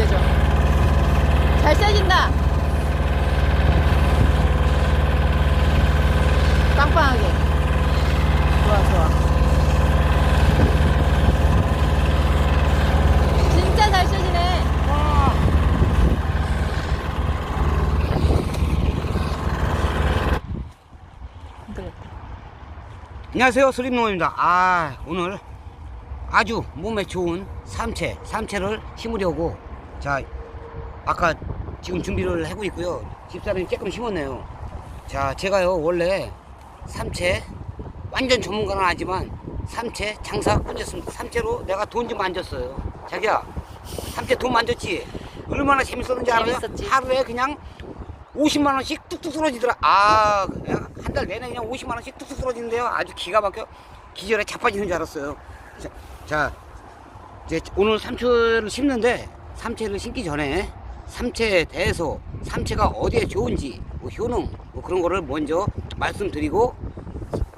세져. 잘 세진다. 빵빵하게. 좋아, 좋아. 진짜 잘 세지네. 그래. 안녕하세요 슬림농입니다 아 오늘 아주 몸에 좋은 삼채 삼채를 심으려고 자 아까 지금 준비를 하고 있고요 집사람이 조금 심었네요 자 제가요 원래 삼채 완전 전문가는 아니지만 삼채 장사 꾼이었습니다 삼채로 내가 돈 좀 만졌어요 자기야 삼채 돈 만졌지 얼마나 재밌었는지 알아요? 재밌었지. 하루에 그냥 50만 원씩 뚝뚝 떨어지더라. 아, 한달 내내 그냥 50만 원씩 뚝뚝 떨어지는데요. 아주 기가 막혀 기절에 자빠지는 줄 알았어요. 자, 자 이제 오늘 삼채를 심는데 삼채를 심기 전에 삼채에 대해서 삼채가 어디에 좋은지 뭐 효능 뭐 그런 거를 먼저 말씀드리고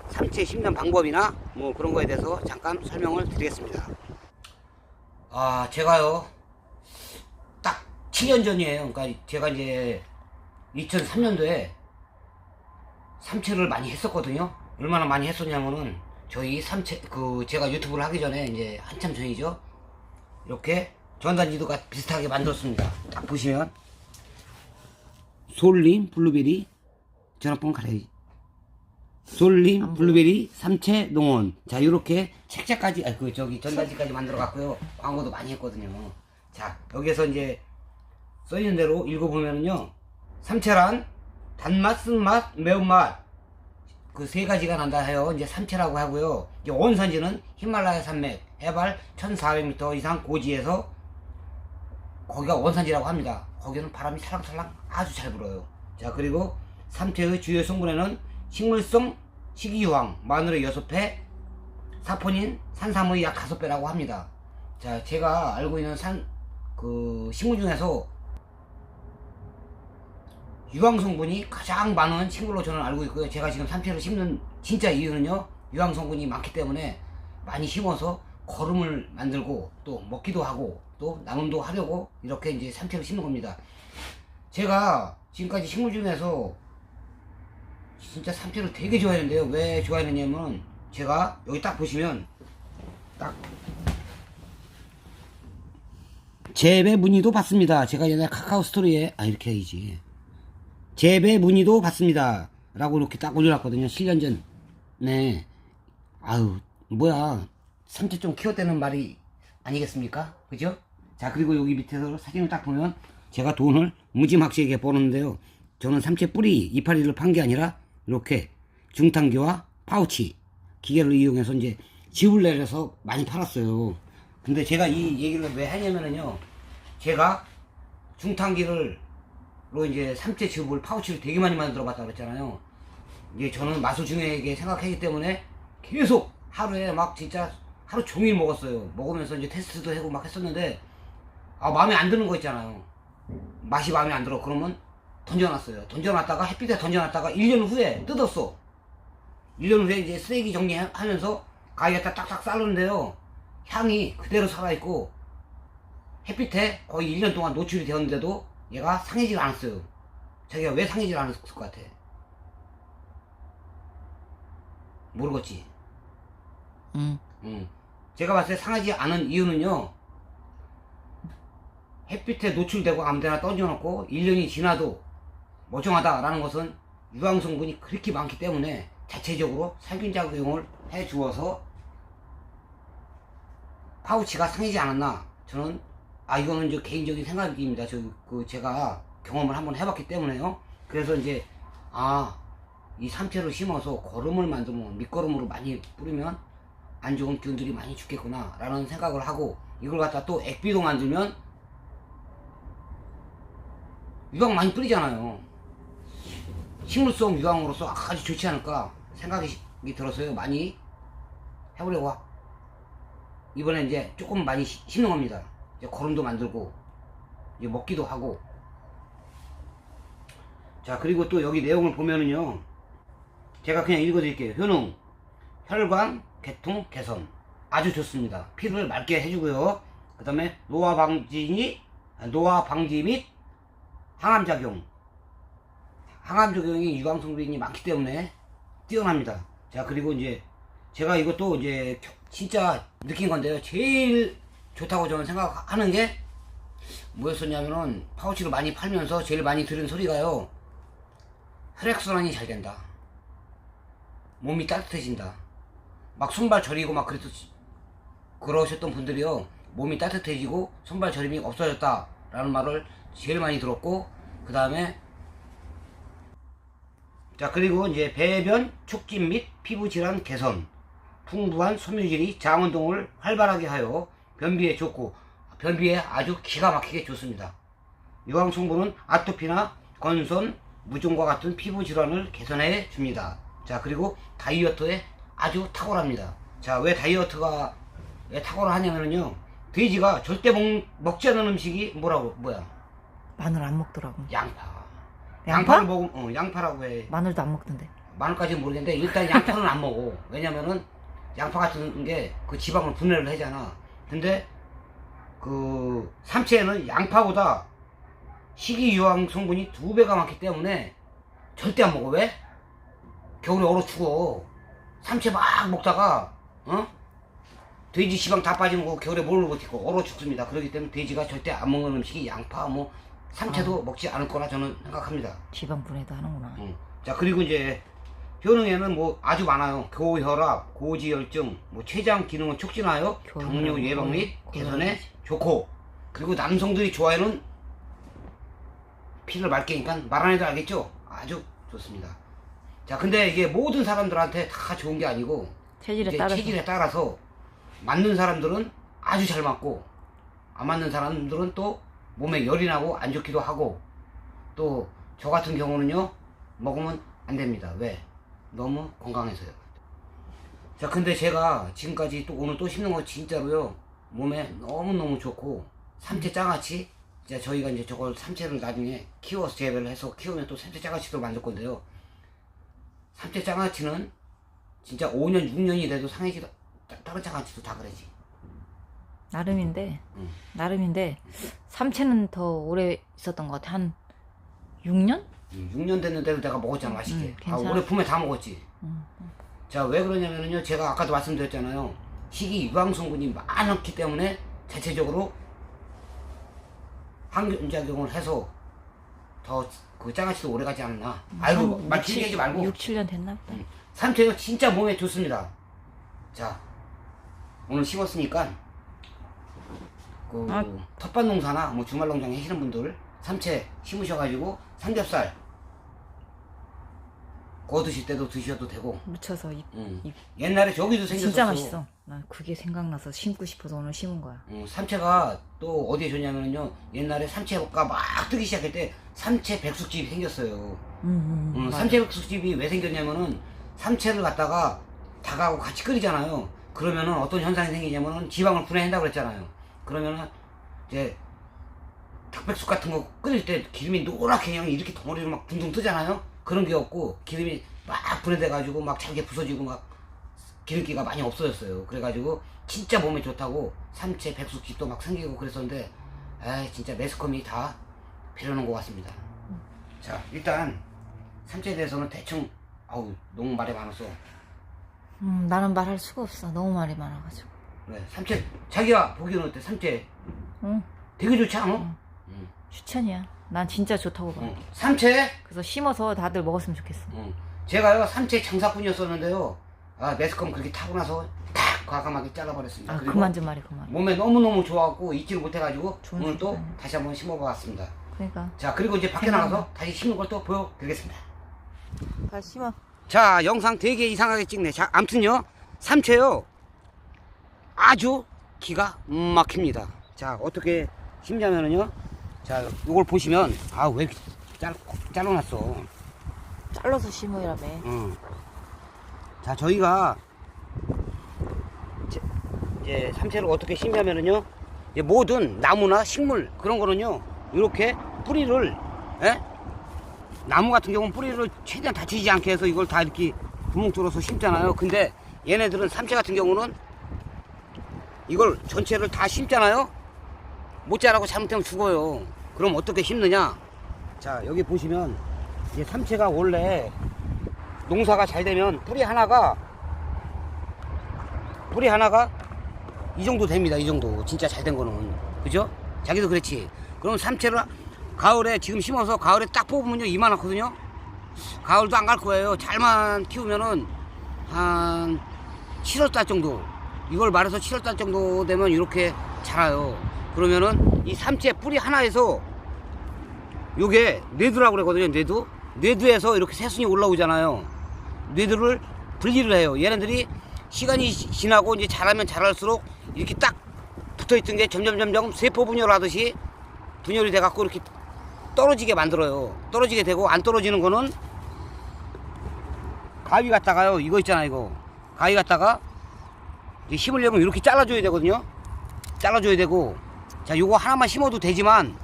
삼채 심는 방법이나 뭐 그런 거에 대해서 잠깐 설명을 드리겠습니다. 아, 제가요 딱 7년 전이에요. 그러니까 제가 이제 2003년도에 삼채를 많이 했었거든요. 얼마나 많이 했었냐면은 저희 삼채 그 제가 유튜브를 하기 전에 이제 한참 전이죠. 이렇게 전단지도가 비슷하게 만들었습니다. 딱 보시면 솔림 블루베리 전화번호 가려야지. 솔림 블루베리 삼채 농원 자 이렇게 책자까지 아 그 저기 전단지까지 만들어 갔고요 광고도 많이 했거든요 자 여기에서 이제 써 있는 대로 읽어보면은요 삼채란 단맛, 쓴맛, 매운맛 그 세 가지가 난다 해요. 이제 삼채라고 하고요. 이제 원산지는 히말라야 산맥 해발 1,400m 이상 고지에서 거기가 원산지라고 합니다. 거기는 바람이 살랑살랑 아주 잘 불어요. 자 그리고 삼채의 주요 성분에는 식물성 식이유황 마늘의 6배, 사포닌 산삼의 약 5배라고 합니다. 자 제가 알고 있는 산 그 식물 중에서 유황 성분이 가장 많은 식물로 저는 알고 있고요. 제가 지금 삼채를 심는 진짜 이유는요. 유황 성분이 많기 때문에 많이 심어서 거름을 만들고 또 먹기도 하고 또 나눔도 하려고 이렇게 이제 삼채를 심는 겁니다. 제가 지금까지 식물 중에서 진짜 삼채를 되게 좋아했는데요. 왜 좋아했느냐면 제가 여기 딱 보시면 딱 재배 문의도 받습니다. 제가 옛날 카카오 스토리에 아 이렇게 해야지. 재배 문의도 받습니다. 라고 이렇게 딱 올려놨거든요. 7년 전. 네. 아유, 뭐야. 삼채 좀 키웠다는 말이 아니겠습니까? 그죠? 자, 그리고 여기 밑에서 사진을 딱 보면 제가 돈을 무지막지하게 버는데요. 저는 삼채 뿌리 이파리를 판 게 아니라 이렇게 중탕기와 파우치 기계를 이용해서 이제 즙을 내려서 많이 팔았어요. 근데 제가 이 얘기를 왜 하냐면은요. 제가 중탕기를 로 이제 삼채 즙을 파우치를 되게 많이 만들어 봤다 그랬잖아요. 이게 저는 맛을 중요하게 생각하기 때문에 계속 하루에 막 진짜 하루 종일 먹었어요. 먹으면서 이제 테스트도 하고 막 했었는데 아 마음에 안 드는 거 있잖아요. 맛이 마음에 안 들어. 그러면 던져놨어요. 던져놨다가 햇빛에 던져놨다가 1년 후에 뜯었어. 1년 후에 이제 쓰레기 정리하면서 가위에다 딱딱 자르는데요. 향이 그대로 살아있고 햇빛에 거의 1년 동안 노출이 되었는데도 얘가 상해질 않았어요. 자기가 왜 상해질 않았을 것 같아? 모르겠지. 응. 음. 제가 봤을 때 상하지 않은 이유는요. 햇빛에 노출되고 아무데나 던져놓고 1년이 지나도 멀쩡하다라는 것은 유황 성분이 그렇게 많기 때문에 자체적으로 살균 작용을 해 주어서 파우치가 상하지 않았나 저는 아 이거는 이제 개인적인 생각입니다. 저 그 제가 경험을 한번 해봤기 때문에요. 그래서 이제 아 이 삼채를 심어서 거름을 만들면 밑거름으로 많이 뿌리면 안 좋은 균들이 많이 죽겠구나 라는 생각을 하고 이걸 갖다 또 액비도 만들면 유황 많이 뿌리잖아요 식물성 유황으로서 아주 좋지 않을까 생각이 들어서요 많이 해보려고 하- 이번에 이제 조금 많이 시- 심는 겁니다 이제 거름도 만들고 이제 먹기도 하고 자 그리고 또 여기 내용을 보면은요 제가 그냥 읽어드릴게요. 효능, 혈관, 개통, 개선. 아주 좋습니다. 피를 맑게 해주고요. 그 다음에 노화 방지니 노화 방지 및 항암 작용. 항암 작용이 유황 성분이 많기 때문에 뛰어납니다. 자, 그리고 이제 제가 이것도 이제 겨- 진짜 느낀 건데요. 제일 좋다고 저는 생각하는 게 뭐였었냐면은 파우치로 많이 팔면서 제일 많이 들은 소리가요. 혈액순환이 잘 된다. 몸이 따뜻해진다. 막 손발 저리고 막 그랬었, 그러셨던 분들이요. 몸이 따뜻해지고 손발 저림이 없어졌다 라는 말을 제일 많이 들었고, 그 다음에 자 그리고 이제 배변 촉진 및 피부 질환 개선, 풍부한 섬유질이 장 운동을 활발하게 하여 변비에 좋고 변비에 아주 기가 막히게 좋습니다. 유황 성분은 아토피나 건선, 무좀과 같은 피부 질환을 개선해 줍니다. 자 그리고 다이어트에 아주 탁월합니다. 자 왜 다이어트가 왜 탁월하냐면요 돼지가 절대 먹, 먹지 않는 음식이 뭐라고 뭐야 마늘 안 먹더라고. 양파. 양파? 양파를 먹으면 어, 양파라고 해. 마늘도 안 먹던데. 마늘까지 는 모르겠는데 일단 양파는 안 먹어. 왜냐면은 양파 같은 게 그 지방을 분해를 하잖아. 근데 그 삼체에는 양파보다 식이유황 성분이 두 배가 많기 때문에 절대 안 먹어. 왜? 겨울에 얼어 죽어. 삼체 막 먹다가 어? 돼지 지방 다 빠지는 거 겨울에 뭘 버티고 얼어 죽습니다. 그렇기 때문에 돼지가 절대 안 먹는 음식이 양파 뭐 삼체도 먹지 않을 거라 저는 생각합니다. 지방 분해도 하는구나. 음. 자 그리고 이제 효능에는 뭐 아주 많아요. 고혈압, 고지혈증, 뭐 췌장 기능을 촉진하여 당뇨 예방 및 고혈압. 개선에 좋고 그리고 남성들이 좋아하는 피를 맑게 니까 말 안 해도 알겠죠? 아주 좋습니다. 자 근데 이게 모든 사람들한테 다 좋은 게 아니고 체질에 이제 따라서. 체질에 따라서 맞는 사람들은 아주 잘 맞고 안 맞는 사람들은 또 몸에 열이 나고 안 좋기도 하고 또 저 같은 경우는요 먹으면 안 됩니다. 왜? 너무 건강해서요. 자 근데 제가 지금까지 또 오늘 또 씹는 거 진짜로요. 몸에 너무너무 좋고 삼체 장아찌 이제 저희가 이제 저걸 삼체를 나중에 키워서 재배를 해서 키우면 또 삼체 장아찌도 만들 건데요. 삼체 장아찌는 진짜 5년 6년이 돼도 상해지도 따- 다른 장아찌도 다 그러지 나름인데, 응. 나름인데, 삼체는 더 오래 있었던 것 같아. 한 6년? 6년 됐는데도 내가 먹었잖아 맛있게 음, 아. 올해 봄에 다 먹었지 응. 자왜 그러냐면요 제가 아까도 말씀드렸잖아요 식이 유황 성분이 많기 때문에 자체적으로 항균작용을 해서 더 그 장아찌도 오래 가지 않나 아이고 말 길게 하지 말고 6, 7년 됐나 보다. 음. 삼체가 진짜 몸에 좋습니다 자 오늘 심었으니까 그 아. 텃밭 농사나 뭐 주말 농장 하시는 분들 삼체 심으셔가지고 삼겹살 구워 드실 때도 드셔도 되고 묻혀서 입. 음. 입. 옛날에 저기도 생겼었어 진짜 맛있어. 나 그게 생각나서 심고 싶어서 오늘 심은 거야. 음, 삼체가 또 어디에 좋냐면요 옛날에 삼체가 막 뜨기 시작할 때 삼체 백숙집이 생겼어요 응, 응, 음, 맞아. 삼체 백숙집이 왜 생겼냐면은 삼체를 갖다가 닭하고 같이 끓이잖아요. 그러면은 어떤 현상이 생기냐면은 지방을 분해한다고 그랬잖아요. 그러면은 이제 닭백숙 같은 거 끓일 때 기름이 노랗게 그냥 이렇게 덩어리로 막 둥둥 뜨잖아요. 그런 게 없고 기름이 막 분해돼가지고 막 잘게 부서지고 막 기름기가 많이 없어졌어요. 그래가지고 진짜 몸에 좋다고 삼체 백숙집도 막 생기고 그랬었는데 아 진짜 매스컴이 다 필요한 것 같습니다. 자 일단 삼체에 대해서는 대충 아우 너무 말이 많았어. 음, 나는 말할 수가 없어. 너무 말이 많아가지고. 네, 삼체 자기가 보기에는 어때? 삼체 응, 되게 좋지 않아? 응. 응. 추천이야. 난 진짜 좋다고 봐. 응. 삼체 그래서 심어서 다들 먹었으면 좋겠어. 응. 제가요 삼체 장사꾼이었었는데요. 아 매스컴 그렇게 타고 나서 탁 과감하게 잘라버렸습니다. 아, 그리고 그만 좀 말해, 그만. 몸에 너무너무 좋아갖고 잊지를 못해가지고 좋은 오늘 또 생각이네. 다시 한번 심어봤습니다. 그러니까. 자 그리고 이제 밖에. 나가서 다시 심는 걸 또 보여드리겠습니다. 다 심어. 자 영상 되게 이상하게 찍네 자 암튼요 삼채요 아주 기가 막힙니다 자 어떻게 심냐면은요 자 요걸 보시면 아 왜 이렇게 잘, 잘라놨어 잘라서 심으라며. 응. 자 저희가 제- 이제 삼채를 어떻게 심냐면은요 이제 모든 나무나 식물 그런 거는요 이렇게 뿌리를 예? 나무 같은 경우는 뿌리를 최대한 다치지 않게 해서 이걸 다 이렇게 구멍 뚫어서 심잖아요 근데 얘네들은 삼채 같은 경우는 이걸 전체를 다 심잖아요 못 자라고 잘못하면 죽어요. 그럼 어떻게 심느냐? 자, 여기 보시면 이제 삼채가 원래 농사가 잘 되면 뿌리 하나가 뿌리 하나가 이 정도 됩니다. 이 정도. 진짜 잘 된 거는. 그죠? 자기도 그렇지. 그럼 삼채를 가을에 지금 심어서 가을에 딱 뽑으면요. 이만하거든요. 가을도 안 갈 거예요. 잘만 키우면은 한 7월 달 정도. 이걸 말해서 7월달 정도 되면 이렇게 자라요. 그러면은 이 삼채 뿌리 하나에서 요게 뇌두라고 그러거든요. 뇌두. 뇌두에서 이렇게 새순이 올라오잖아요. 뇌두를 분리를 해요. 얘네들이 시간이 지- 지나고 이제 자라면 자랄수록 이렇게 딱 붙어 있던 게 점점 점점 세포 분열하듯이 분열이 돼 갖고 이렇게 떨어지게 만들어요. 떨어지게 되고 안 떨어지는 거는 가위 갖다가요. 이거 있잖아 이거. 가위 갖다가 이제 심으려면 이렇게 잘라줘야 되거든요. 잘라줘야 되고 자 요거 하나만 심어도 되지만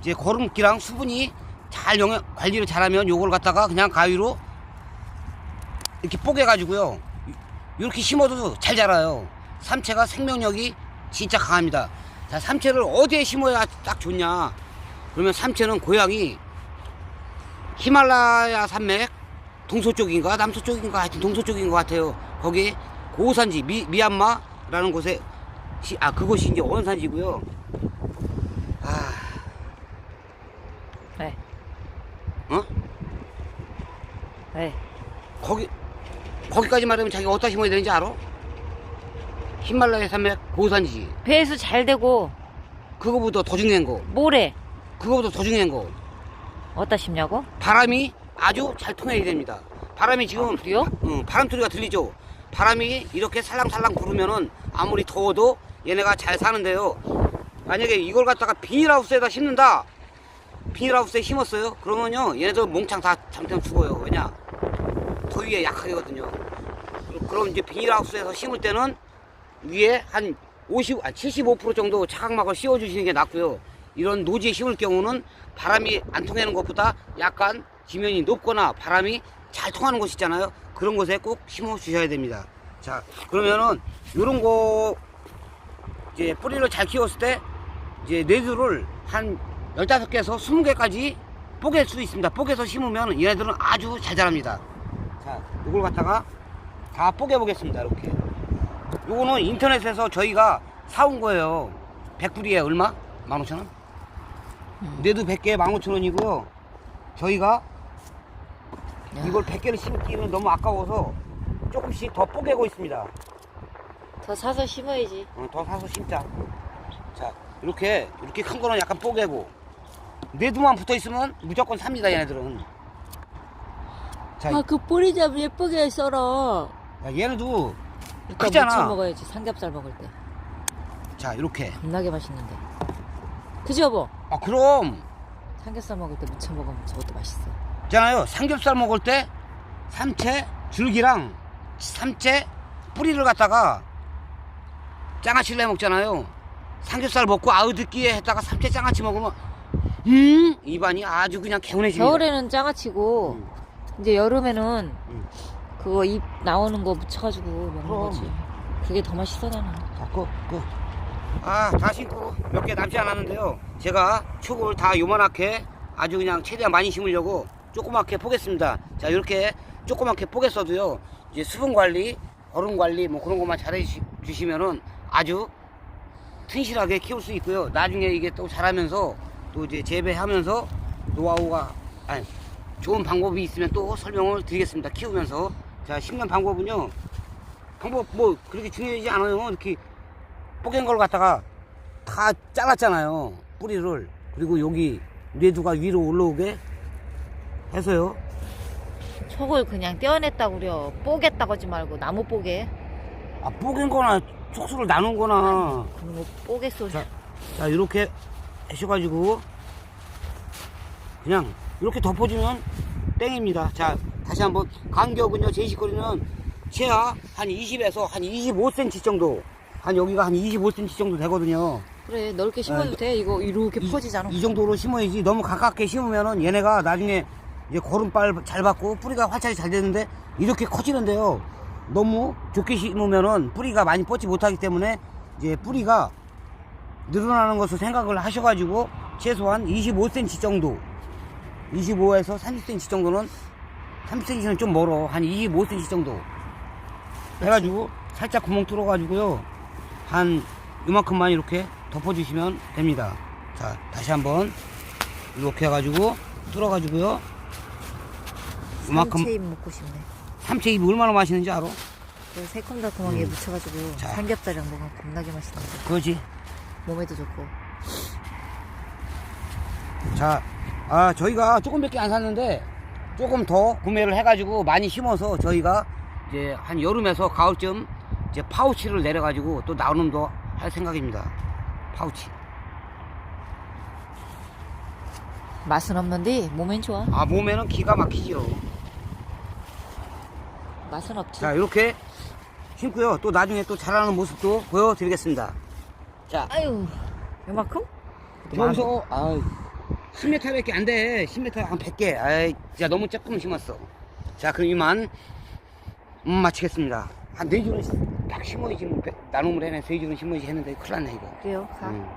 이제 거름기랑 수분이 잘 영양 관리를 잘하면 요걸 갖다가 그냥 가위로 이렇게 뽀개 가지고요. 이렇게 심어도 잘 자라요. 삼채가 생명력이 진짜 강합니다. 자 삼채를 어디에 심어야 딱 좋냐? 그러면 삼채는 고향이 히말라야 산맥 동서쪽인가 남서쪽인가 하여튼 동서쪽인 것 같아요. 거기 고산지 미, 미얀마라는 곳에 시- 아 그곳이 이제 원산지고요 아 네. 어? 네. 거기 거기까지 말하면 자기가 어디다 심어야 되는지 알아? 히말라야 산맥 고산지 배수 잘 되고 그거보다 더 중요한 거 모래 그거보다 더 중요한 거 어디다 심냐고? 바람이 아주 잘 통해야 됩니다 바람이 지금 아, 그래요? 응, 바람 소리가 들리죠 바람이 이렇게 살랑살랑 부르면은 아무리 더워도 얘네가 잘 사는데요. 만약에 이걸 갖다가 비닐하우스에다 심는다. 비닐하우스에 심었어요? 그러면요 얘네들 몽창 다 잠깐 죽어요. 왜냐? 더위에 약하거든요. 그럼 이제 비닐하우스에서 심을 때는 위에 한 50, 아, 75% 정도 차각막을 씌워주시는 게 낫고요. 이런 노지에 심을 경우는 바람이 안 통하는 것보다 약간 지면이 높거나 바람이 잘 통하는 곳 있잖아요. 그런 곳에 꼭 심어 주셔야 됩니다. 자, 그러면은 요런 거 이제 뿌리를 잘 키웠을 때 이제 뇌두를 한 15개에서 20개까지 뽀갤 수 있습니다. 뽀개서 심으면 얘네들은 아주 잘 자랍니다. 자, 이걸 갖다가 다 뽀개 보겠습니다. 이렇게. 요거는 인터넷에서 저희가 사온 거예요. 100불이에요. 얼마? 15,000원? 뇌두 100개에 15,000원이고요. 저희가 야. 이걸 100개를 심기는 너무 아까워서 조금씩 더 뽀개고 있습니다. 더 사서 심어야지. 어, 더 사서 심자. 자, 이렇게, 이렇게 큰 거는 약간 뽀개고, 뇌두만 붙어 있으면 무조건 삽니다, 얘네들은. 자, 아 그 뿌리 좀 예쁘게 썰어. 야, 얘네도 이따 크잖아. 무쳐 먹어야지 삼겹살 먹을 때. 자, 이렇게. 겁나게 맛있는데. 그지 여보? 아, 그럼. 삼겹살 먹을 때 무쳐 먹으면 저것도 맛있어. 있잖아요. 삼겹살 먹을 때 삼채 줄기랑 삼채 뿌리를 갖다가 장아찌를 해 먹잖아요. 삼겹살 먹고 아우 듣기에 했다가 삼채 장아찌 먹으면 음 입안이 아주 그냥 개운해집니다. 겨울에는 장아찌고 음. 이제 여름에는 음. 그거 잎 나오는 거 묻혀가지고 먹는 그럼. 거지. 그게 더 맛있어 나는. 자, 끄, 끄. 아, 다 심고 몇 개 남지 않았는데요. 제가 축을 다 요만하게 아주 그냥 최대한 많이 심으려고 조그맣게 포겠습니다. 자, 이렇게 조그맣게 포겠어도요. 이제 수분 관리, 얼음 관리 뭐 그런 것만 잘해 주시- 주시면은 아주 튼실하게 키울 수 있고요. 나중에 이게 또 자라면서 또 이제 재배하면서 노하우가 아니 좋은 방법이 있으면 또 설명을 드리겠습니다. 키우면서 자 심는 방법은요. 방법 뭐 그렇게 중요하지 않아요. 이렇게 뽀갠 걸 갖다가 다 잘랐잖아요. 뿌리를 그리고 여기 뇌두가 위로 올라오게 해서요. 촉을 그냥 떼어냈다고 그려. 뽀겠다고 하지 말고 나무 뽀개. 아 뽀갠 거나 촉수를 나눈 거나 그런 거 소리. 자, 자 이렇게 하셔가지고 그냥 이렇게 덮어주면 땡입니다. 자 다시 한번 간격은요 제시거리는 최하 한 20에서 한 25cm 정도 한 여기가 한 25cm 정도 되거든요. 그래 넓게 심어도 아, 돼. 이거 이렇게 이- 퍼지잖아. 이 정도로 심어야지 너무 가깝게 심으면은 얘네가 나중에 이제 거름발 잘 받고 뿌리가 활착이 잘 되는데 이렇게 커지는데요. 너무 좁게 심으면은 뿌리가 많이 뻗지 못하기 때문에 이제 뿌리가 늘어나는 것을 생각을 하셔가지고 최소한 25cm 정도 25에서 30cm 정도는 30cm는 좀 멀어. 한 25cm 정도. 해가지고 살짝 구멍 뚫어가지고요. 한 이만큼만 이렇게 덮어주시면 됩니다. 자 다시 한번 이렇게 해가지고 뚫어가지고요 이만큼 삼채잎 먹고 싶네. 삼채 잎이 얼마나 맛있는지 알아? 그 새콤달콤하게 묻혀가지고 음. 자. 삼겹살이랑 먹으면 겁나게 맛있는데. 그거지 몸에도 좋고. 자, 아, 저희가 조금밖에 안 샀는데 조금 더 구매를 해가지고 많이 심어서 저희가 이제 한 여름에서 가을쯤 이제 파우치를 내려가지고 또 나눔도 할 생각입니다. 파우치. 맛은 없는데 몸엔 좋아. 아, 몸에는 기가 막히지요. 맛은 없지. 자, 이렇게 심고요. 또 나중에 또 자라는 모습도 보여드리겠습니다. 자, 아유, 요만큼? 여기서, 아 10m밖에 안 돼. 10m 한 100개. 아이, 진짜 너무 조금 심었어. 자, 그럼 이만, 음, 마치겠습니다. 한네 줄은 딱 심어야지, 뭐, 나눔을 해내. 세 줄은 심어야지 했는데 큰일 났네, 이거. 그래요. 가. 음.